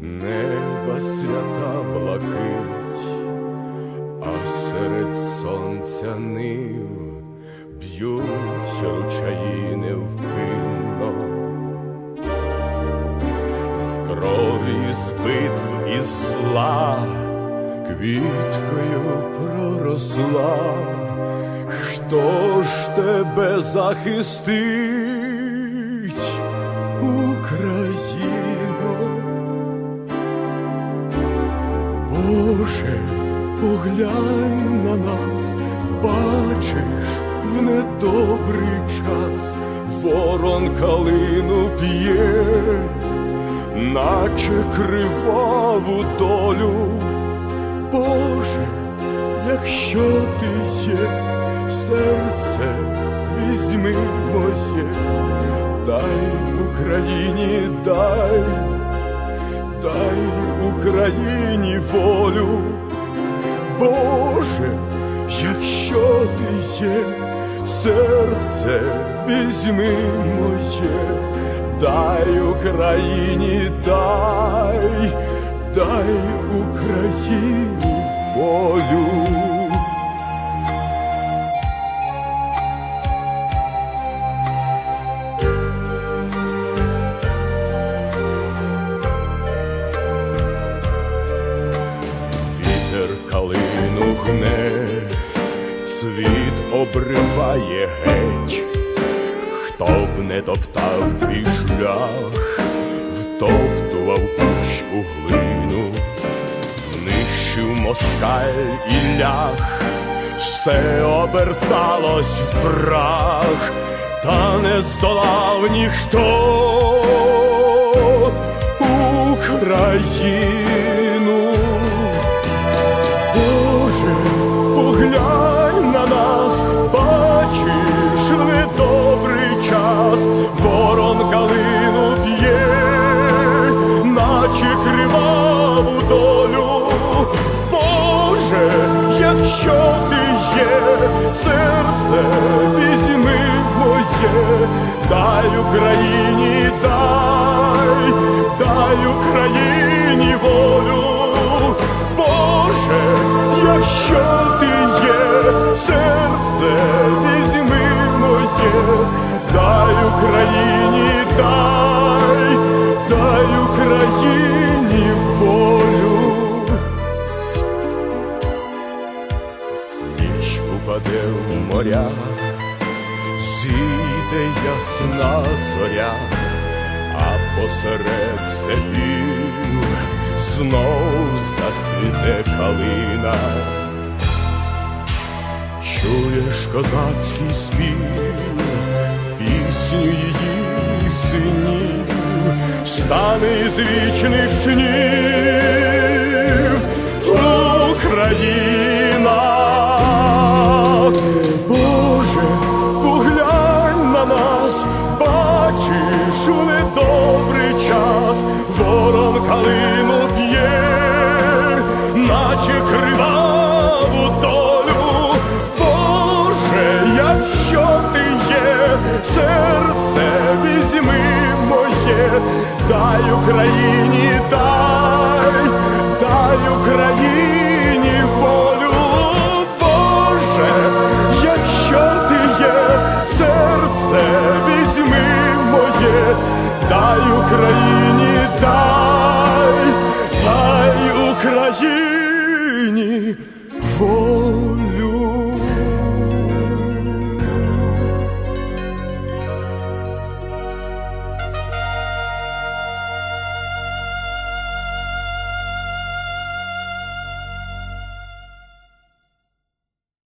Неба свята блакить, а серед сонця нив б'ють ручаї невпинно. З крові з битв і зла квіткою проросла. Хто ж тебе захистить, Боже, поглянь на нас, бачиш в недобрий час, ворон калину п'є, наче криваву долю. Боже, якщо ти є, серце візьми моє, дай Україні, дай, дай Україні волю. Боже, якщо ти є, серце візьми моє, дай Україні, дай, дай Україні волю. Обриває геть, хто б не топтав твій шлях, втоптував кущ глину, нищив москаль і ляг, все оберталось в прах, та не здолав ніхто. Україну. Серце візьми моє, дай Україні, моря, зійде ясна зоря, а посеред степів знов зацвіте калина. Чуєш козацький спів, пісню її синів, стане із вічних снів Україна. плаче криваву долю, Боже, якщо ти є, серце візьми моє, дай Україні, дай, дай Україні волю, Боже, якщо ти є, серце візьми моє, дай Україні, дай. Україні сині волі.